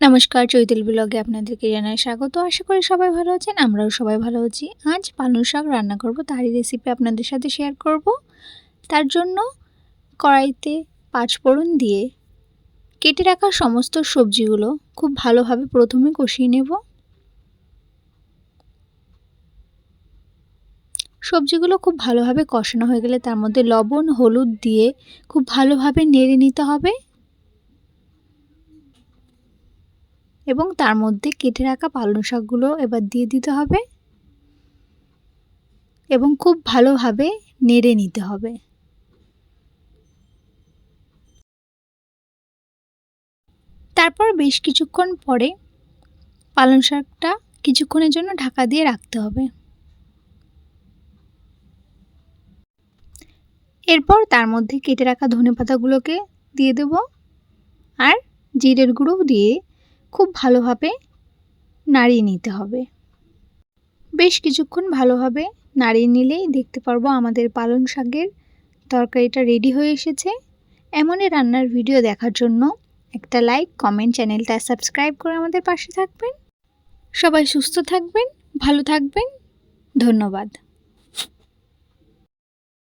নমস্কার, চৈতাল ব্লগে আপনাদেরকে জানাই স্বাগত। আশা করি সবাই ভালো আছেন, আমরাও সবাই ভালো আছি। আজ পালং শাক রান্না করব, তারই রেসিপি আপনাদের সাথে শেয়ার করব। তার জন্য কড়াইতে পাঁচ ফোড়ন দিয়ে কেটে রাখা সমস্ত সবজিগুলো খুব ভালোভাবে প্রথমে কষিয়ে নেব। সবজিগুলো খুব ভালোভাবে কষানো হয়ে গেলে তার মধ্যে লবণ, হলুদ দিয়ে খুব ভালোভাবে নেড়ে নিতে হবে। এবং তার মধ্যে কেটে রাখা পালং শাকগুলো এবার দিয়ে দিতে হবে এবং খুব ভালোভাবে নেড়ে নিতে হবে। তারপর বেশ কিছুক্ষণ পরে পালং শাকটা কিছুক্ষণের জন্য ঢাকা দিয়ে রাখতে হবে। এরপর তার মধ্যে কেটে রাখা ধনে পাতাগুলোকে দিয়ে দেব আর জিরের গুঁড়ো দিয়ে খুব ভালোভাবে নাড়িয়ে নিতে হবে। বেশ কিছুক্ষণ ভালোভাবে নাড়িয়ে নিলেই দেখতে পারব আমাদের পালং শাকের তরকারিটা রেডি হয়ে এসেছে। এমনই রান্নার ভিডিও দেখার জন্য একটা লাইক কমেন্ট চ্যানেলটা সাবস্ক্রাইব করে আমাদের পাশে থাকবেন। সবাই সুস্থ থাকবেন, ভালো থাকবেন। ধন্যবাদ।